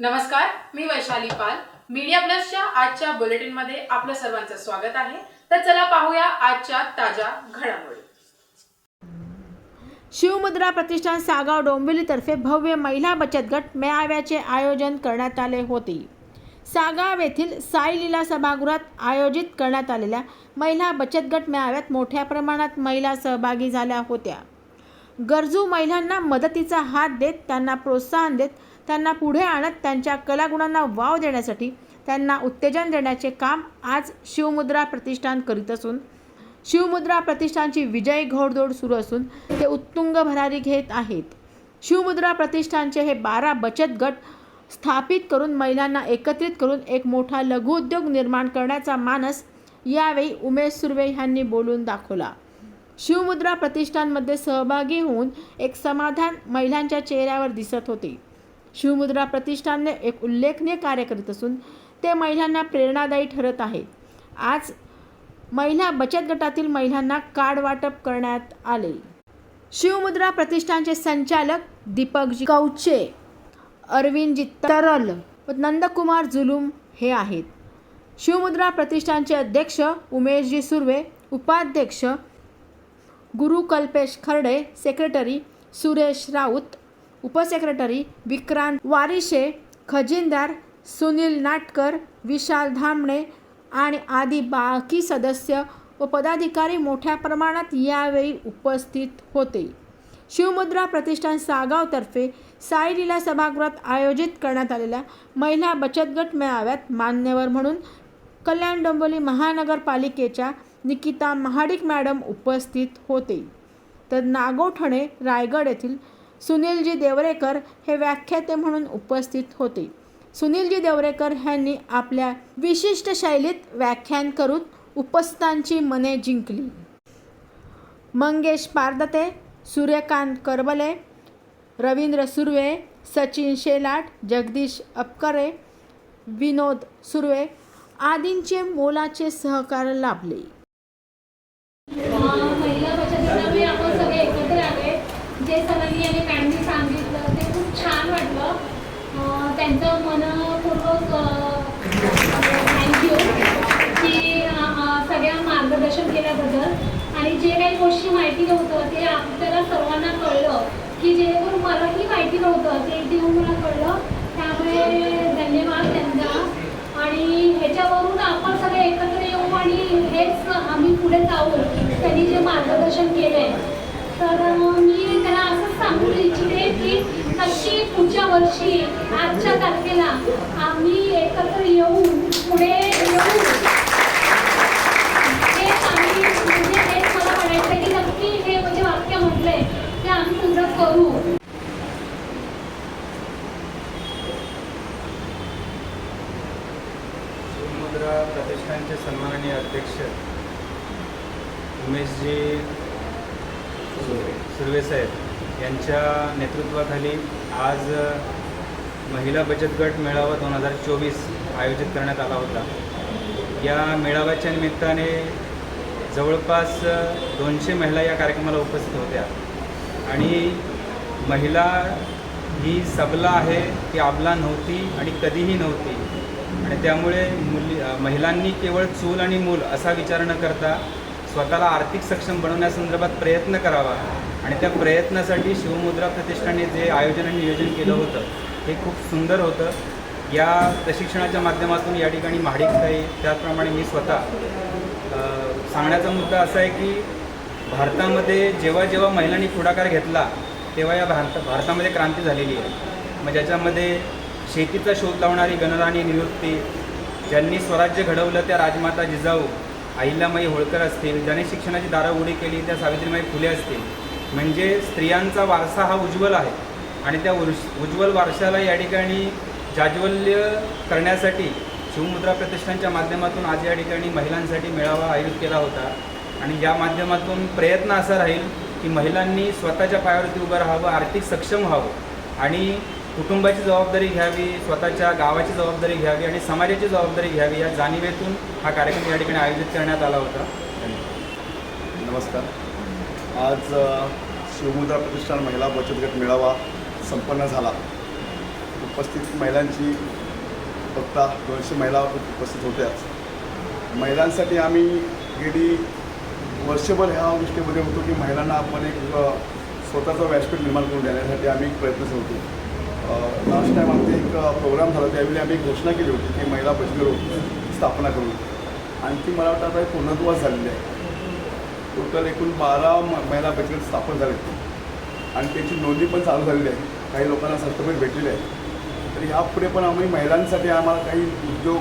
नमस्कार मी वैशाली पाल. मीडिया प्लसच्या आजच्या बुलेटिनमध्ये आपलं सर्वांचं स्वागत आहे. तर चला पाहूया आजच्या ताज्या घडामोडी. शिवमुद्रा प्रतिष्ठान सागाव डोंबिवलीतर्फे भव्य महिला बचत गट मेळाव्याचे आयोजन करण्यात आले होते. सागाव येथील साई लीला सभागृहात आयोजित करण्यात आलेल्या महिला बचत गट मेळाव्यात मोठ्या प्रमाणात महिला सहभागी झाल्या होत्या. गरजू महिलांना मदतीचा हात देत त्यांना प्रोत्साहन देत त्यांना पुढे आणत त्यांच्या कलागुणांना वाव देण्यासाठी त्यांना उत्तेजन देण्याचे काम आज शिवमुद्रा प्रतिष्ठान करीत असून शिवमुद्रा प्रतिष्ठानची विजयी घोडदौड सुरू असून ते उत्तुंग भरारी घेत आहेत. शिवमुद्रा प्रतिष्ठानचे हे बारा बचत गट स्थापित करून महिलांना एकत्रित करून एक मोठा लघुउद्योग निर्माण करण्याचा मानस यावेळी उमेश सुर्वे यांनी बोलून दाखवला. शिवमुद्रा प्रतिष्ठानमध्ये सहभागी होऊन एक समाधान महिलांच्या चेहऱ्यावर दिसत होते. शिवमुद्रा प्रतिष्ठानने एक उल्लेखनीय कार्य करीत असून ते महिलांना प्रेरणादायी ठरत आहे. आज महिला बचत गटातील महिलांना कार्ड वाटप करण्यात आले. शिवमुद्रा प्रतिष्ठानचे संचालक दीपकजी कौचे अरविंदजी तरल व नंदकुमार जुलूम हे आहेत. शिवमुद्रा प्रतिष्ठानचे अध्यक्ष उमेशजी सुर्वे उपाध्यक्ष गुरु कल्पेश खर्डे सेक्रेटरी सुरेश राऊत उपसेक्रेटरी विक्रांत वारिशे खजिनदार सुनील नाटकर विशाल धामणे आणि आदी बाकी सदस्य व पदाधिकारी मोठ्या प्रमाणात यावेळी उपस्थित होते. शिवमुद्रा प्रतिष्ठान सागावतर्फे साईलीला सभागृहात आयोजित करण्यात आलेल्या महिला बचत गट मेळाव्यात मान्यवर म्हणून कल्याण डोंबिवली महानगरपालिकेच्या निकिता महाडिक मॅडम उपस्थित होते. तर नागोठणे रायगड येथील सुनीलजी देवरेकर हे व्याख्याते म्हणून उपस्थित होते. सुनीलजी देवरेकर यांनी आपल्या विशिष्ट शैलीत व्याख्यान करून उपस्थितांची मने जिंकली. मंगेश पारदते सूर्यकांत करबले रवींद्र सुर्वे सचिन शेलाट जगदीश अपकरे विनोद सुर्वे आदींचे मोलाचे सहकार लाभले. महिला बचत गटामध्ये आपण सगळे एकत्र आले जे सरांनी आणि मॅमनी सांगितलं ते खूप छान वाटलं. त्यांचं मनपूर्वक म्हणजे थँक्यू की सगळ्या मार्गदर्शन केल्याबद्दल. आणि जे काही गोष्टी माहिती नव्हतं ते आपल्याला सर्वांना कळलं. की जेणेकरून मलाही माहिती नव्हतं ते देऊन मला कळलं. त्यामुळे धन्यवाद त्यांचा. आणि ह्याच्यावरून आपण सगळे एकत्र येऊ आणि हेच आम्ही पुढे जाऊ. त्यांनी जे मार्गदर्शन केलंय. तर मी त्याला असंच सांगू इच्छिते की नक्की पुढच्या वर्षी आजच्या तारखेला आम्ही एकत्र येऊन पुढे येऊ हेच आम्ही म्हणजे हेच मला म्हणायचं की नक्की हे म्हणजे वाक्य म्हटलंय ते आम्ही पूर्ण करू प्रतिष्ठानचे सन्माननीय अध्यक्ष उमेशजी सुर्वे साहेब यांच्या नेतृत्वाखाली आज महिला बचत गट मेळावा दोन हजार चोवीस आयोजित करण्यात आला होता. या मेळाव्याच्या निमित्ताने जवळपास दोनशे महिला या कार्यक्रमाला उपस्थित होत्या. आणि महिला ही सबला आहे ती आबला नव्हती आणि कधीही नव्हती. आणि त्यामुळे मुली महिलांनी केवळ चूल आणि मूल असा विचार न करता स्वतःला आर्थिक सक्षम बनवण्यासंदर्भात प्रयत्न करावा. आणि त्या प्रयत्नासाठी शिवमुद्रा प्रतिष्ठाने जे आयोजन आणि नियोजन केलं होतं हे खूप सुंदर होतं. या प्रशिक्षणाच्या माध्यमातून या ठिकाणी महाडिकताई त्याचप्रमाणे मी स्वतः सांगण्याचा मुद्दा असा आहे की भारतामध्ये जेव्हा जेव्हा महिलांनी पुढाकार घेतला तेव्हा या भारत भारतामध्ये क्रांती झालेली आहे. मग ज्याच्यामध्ये शेतीचा शोध लावणारी गणराणी निवृत्ती ज्यांनी स्वराज्य घडवलं त्या राजमाता जिजाऊ अहिल्यामाई होळकर असतील ज्याने शिक्षणाची दारं उडी केली त्या सावित्रीमाई फुले असतील. म्हणजे स्त्रियांचा वारसा हा उज्ज्वल आहे. आणि त्या उज- उज्ज्वल वारशाला या ठिकाणी जाज्वल्य करण्यासाठी शिवमुद्रा प्रतिष्ठानच्या माध्यमातून आज या ठिकाणी महिलांसाठी मेळावा आयोजित केला होता. आणि या माध्यमातून प्रयत्न असा राहील की महिलांनी स्वतःच्या पायावरती उभं राहावं आर्थिक सक्षम व्हावं. आणि कुटुंबाची जबाबदारी घ्यावी स्वतःच्या गावाची जबाबदारी घ्यावी आणि समाजाची जबाबदारी घ्यावी या जाणीवेतून हा कार्यक्रम या ठिकाणी आयोजित करण्यात आला होता. नमस्कार. आज शिवमुद्रा प्रतिष्ठान महिला बचत गट मेळावा संपन्न झाला. उपस्थित महिलांची फक्त दोनशे महिला उपस्थित होत्या महिलांसाठी आम्ही गेली वर्षभर ह्या गोष्टीमध्ये होतो की महिलांना आपण एक स्वतःचं व्यासपीठ निर्माण करून देण्यासाठी आम्ही प्रयत्न होतो लास्ट टाईम आमचे एक प्रोग्राम झाला त्यावेळी आम्ही एक घोषणा केली होती की महिला बचगरो स्थापना करू आणि ती मला वाटतं आता एक पूर्णत्वास झालेली आहे. टोटल एकूण बारा म- महिला बचगट स्थापन झाले. आणि त्याची नोंदी पण चालू झालेली आहे. काही लोकांना सर्टिफिकेट भेटलेली आहे. तर यापुढे पण आम्ही महिलांसाठी आम्हाला काही उद्योग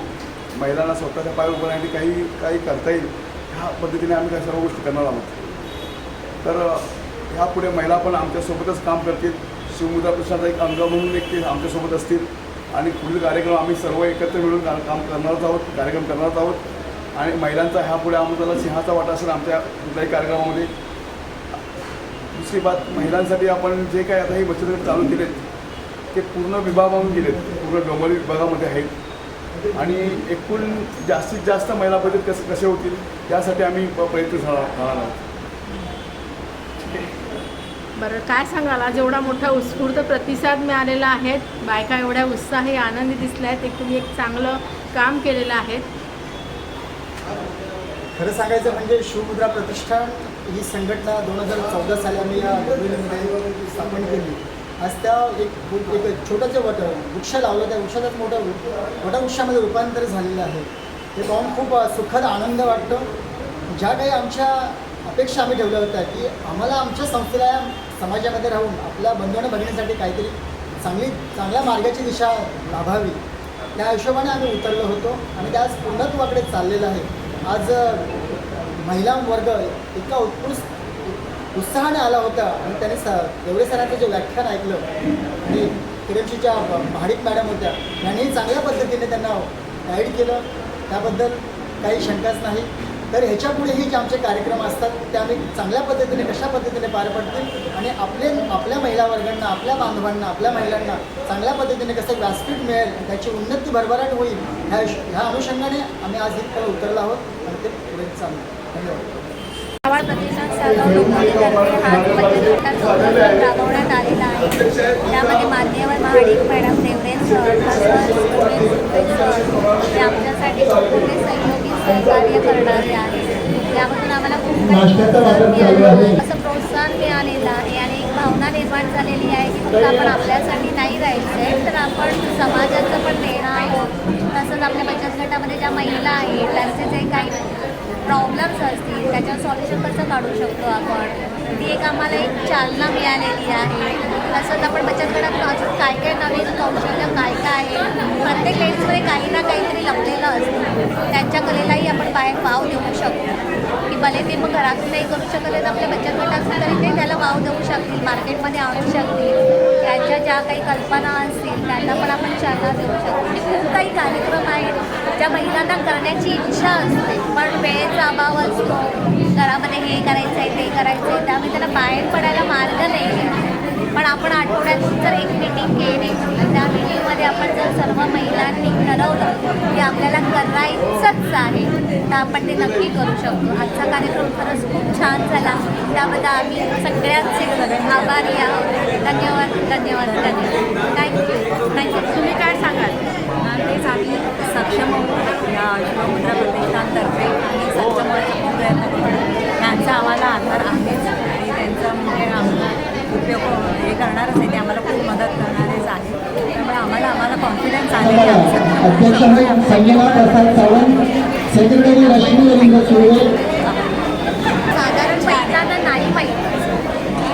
महिलांना स्वतःच्या पाय उभं राहण्यासाठी काही काही करता येईल ह्या पद्धतीने आम्ही काही सर्व गोष्टी करणार आहोत. तर ह्यापुढे महिला पण आमच्यासोबतच काम करतील. शिवमुद्रा प्रसाद एक अंग म्हणून एक ते आमच्यासोबत असतील. आणि पुढील कार्यक्रम आम्ही सर्व एकत्र मिळून काम करणारच आहोत कार्यक्रम करणारच आहोत. आणि महिलांचा ह्यापुढे आम्हाला सिंहाचा वाटा असेल आमच्या कुठल्याही कार्यक्रमामध्ये. दुसरी बात महिलांसाठी आपण जे काय आता हे बचत गट चालू केलेत ते पूर्ण विभागाहून गेलेत. पूर्ण डोंगरी विभागामध्ये आहेत. आणि एकूण जास्तीत जास्त महिला बचत कसे कसे होतील त्यासाठी आम्ही प- प्रयत्न झाला राहणार आहोत. बरं काय सांगाल? आज एवढा मोठा उत्स्फूर्त प्रतिसाद मिळालेला आहे. बायका एवढ्या उत्साही आनंदी दिसल्या आहेत. एक तुम्ही एक चांगलं काम केलेलं आहे. खरं सांगायचं म्हणजे शिवमुद्रा प्रतिष्ठान ही संघटना दोन हजार चौदा साली आम्ही या स्थापन केली. आज त्या एक एक छोटंसं वट वृक्ष लावलं. त्या वृक्षाचाच मोठं वटवृक्षामध्ये रूपांतर झालेलं आहे. हे पाहून खूप सुखद आनंद वाटतो. ज्या काही आमच्या अपेक्षा आम्ही ठेवल्या होत्या की आम्हाला आमच्या संस्थेला या समाजामध्ये राहून आपल्या बंधनं बघण्यासाठी काहीतरी चांगली चांगल्या मार्गाची दिशा लाभावी. त्या हिशोबाने आम्ही उतरलो होतो आणि त्या आज पूर्णत्वाकडे चाललेलं आहे. आज महिला वर्ग इतका उत्कृष्ट उत्साहाने आला होता आणि त्याने स एवढे सरांचं जे व्याख्यान ऐकलं आणि किरणशीच्या महाडिक मॅडम होत्या यांनी चांगल्या पद्धतीने त्यांना गाईड केलं. त्याबद्दल काही शंकाच नाही. तर ह्याच्या पुढेही जे आमचे कार्यक्रम असतात ते आम्ही चांगल्या पद्धतीने कशा पद्धतीने पार पडतील? आणि आपले आपल्या महिला वर्गांना आपल्या बांधवांना आपल्या महिलांना चांगल्या पद्धतीने कसं व्यासपीठ मिळेल त्याची उन्नती भरभराट होईल ह्या ह्या अनुषंगाने आम्ही आज इथपर्यंत उतरलो आहोत. आणि ते पुढे चालू. धन्यवाद. हा राबवण्यात आलेला आहे. त्यामध्ये मान्यवर महाडिक मॅडम देवरेज सर आमच्यासाठी खूप सहयोग सहकार्य करणारे आहेत. यामधून आम्हाला खूप काही असं प्रोत्साहन मिळालेलं आहे आणि एक भावना निर्माण झालेली आहे की फक्त आपण आपल्यासाठी नाही राहायचं आहे तर आपण समाजाचं पण देणं आहोत. तसंच आपल्या बचत गटामध्ये ज्या महिला आहेत त्यांचे जे काही प्रॉब्लेम्स असतील त्याच्यावर सॉल्युशन कसं काढू शकतो आपण? ती एक आम्हाला एक चालना मिळालेली आहे. तसंच आपण बचत गटातून अजून काय काय नवीन कौशल्य काय काय आहे? प्रत्येक लेडीजमध्ये काही ना काहीतरी लपलेलं असतं. त्यांच्या कलेलाही आपण बाहेर वाव देऊ शकतो. की भले ते मग घरात नाही करू शकत तर आपल्या बचत गटातून तरी ते त्याला वाव देऊ शकतील मार्केटमध्ये आणू शकतील. त्यांच्या ज्या काही कल्पना असतील त्यांना पण आपण चालना देऊ शकतो. म्हणजे खूप काही कार्यक्रम आहेत ज्या महिलांना करण्याची इच्छा असते. पण वेळेचा अभाव असतो. घरामध्ये हे करायचं आहे ते करायचं आहे त्यामुळे त्याला बाहेर पडायला मार्ग नाही. आहे पण आपण आठवड्यातून जर एक मीटिंग केली आणि त्या मीटिंगमध्ये आपण जर सर्व महिलांनी ठरवलं की आपल्याला करायचंच आहे तर आपण ते नक्की करू शकतो. आजचा कार्यक्रम खरंच खूप छान झाला. त्याबद्दल आम्ही सगळ्यांचे आभारी आहोत. धन्यवाद धन्यवाद धन्यवाद. थँक्यू थँक्यू तुम्ही काय सांगाल? तेच आम्ही सक्षम होतो या शिवमुद्रा प्रतिष्ठानतर्फे आम्ही सक्षम प्रयत्न करतो त्यांचा आम्हाला आधार आहेच. आणि त्यांचं म्हणजे आम्हाला उपयोग हे करणारच आहे. ते आम्हाला खूप मदत करणारेच आहे त्यामुळे आम्हाला आम्हाला कॉन्फिडन्स सुर्वे साधारण महिलांना नाही माहीत.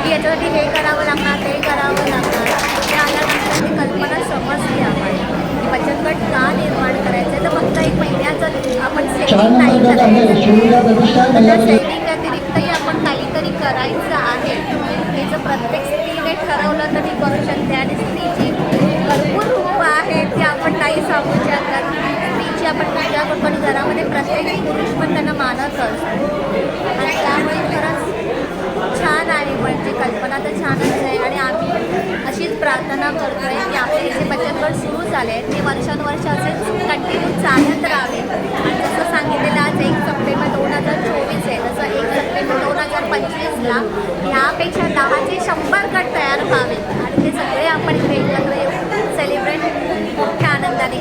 की याच्यासाठी हे करावं लागणार ते करावं लागणार. ते आल्यानंतर ती कल्पना समजली आम्हाला. की बचत गट का निर्माण करायचं तर फक्त एक महिन्याचं आपण सेविंग नाही करायचं. सेविंग व्यतिरिक्तही आपण काहीतरी करायचं आहे. प्रत्येक स्त्रीने ठरवलं तर ती करू शकते. आणि स्त्रीची भरपूर रूपं आहेत ती आपण नाही सांगू शकतात स्त्रीची आपण पूजा करतो आणि घरामध्ये प्रत्येक पुरुष पण त्यांना मानत असतो. आणि त्यामुळे खरंच छान आहे म्हणजे कल्पना.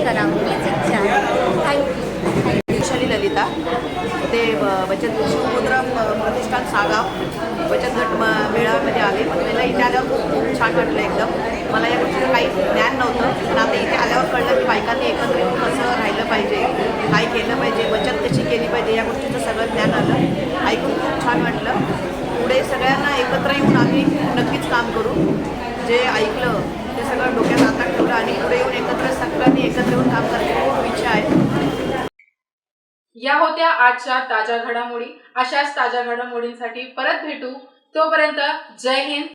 करावं हीच थँक्यू वैशाली ललिता. ते बचत शिवमुद्रा प्रतिष्ठान सागाव बचत गट मेळाव्यामध्ये आले. पण मला इथे आल्यावर खूप खूप छान वाटलं एकदम. मला या गोष्टीचं काही ज्ञान नव्हतं. पण आता इथे आल्यावर कळलं की बायकांनी एकत्र येऊन कसं राहिलं पाहिजे. काय केलं पाहिजे. बचत कशी केली पाहिजे. या गोष्टीचं सगळं ज्ञान आलं. ऐकून खूप छान वाटलं. पुढे सगळ्यांना एकत्र येऊन आम्ही नक्कीच काम करू. जे ऐकलं ते सगळं डोक्यात आता आणि पुढे येऊन एकत्र सगळ्यांनी एकत्र येऊन काम करण्याची खूप इच्छा आहे. या होत्या आजच्या ताज्या घडामोडी. अशाच ताज्या घडामोडींसाठी परत भेटू. तोपर्यंत जय हिंद.